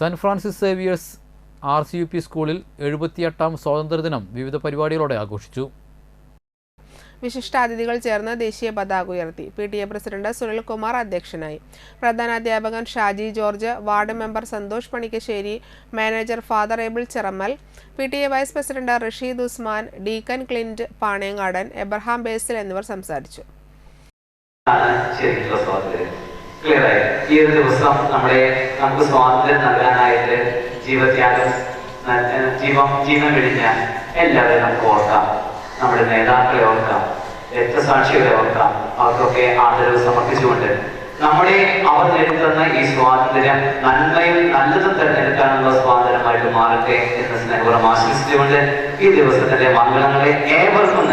Saint Francis Xavier's R C U P സ്കൂളിൽ എഴുപത്തിയെട്ടാം സ്വാതന്ത്ര്യദിനം വിവിധ പരിപാടികളോടെ ആഘോഷിച്ചു. വിശിഷ്ടാതിഥികൾ ചേർന്ന് ദേശീയ പതാക ഉയർത്തി. P T A president Sunilkumar അധ്യക്ഷനായി. പ്രധാനാധ്യാപകൻ Shaji George ward member Santhosh Panikkassery manager father Abel Chirammal P T A vice president Rasheed Usman deacon Clint Panayangadan Abraham Basil എന്നിവർ സംസാരിച്ചു. ഈ ഒരു ദിവസം നമ്മളെ നമുക്ക് സ്വാതന്ത്ര്യം നൽകാനായിട്ട് ജീവത്യാഗം ജീവം ജീവൻ കഴിഞ്ഞ എല്ലാവരെയും നമുക്ക് ഓർക്കാം. നമ്മുടെ നേതാക്കളെ ഓർക്കാം. രക്തസാക്ഷികളെ ഓർക്കാം. അവർക്കൊക്കെ ആദരവ് സമർപ്പിച്ചുകൊണ്ട് നമ്മളെ അവർ നേരിടുന്ന ഈ സ്വാതന്ത്ര്യം നന്മയും നല്ലതും തിരഞ്ഞെടുക്കാനുള്ള സ്വാതന്ത്ര്യമായിട്ട് മാറട്ടെ എന്ന് സ്നേഹപൂർവം ആശംസിച്ചുകൊണ്ട് ഈ ദിവസത്തിന്റെ മംഗളങ്ങളെ ഏവർക്കും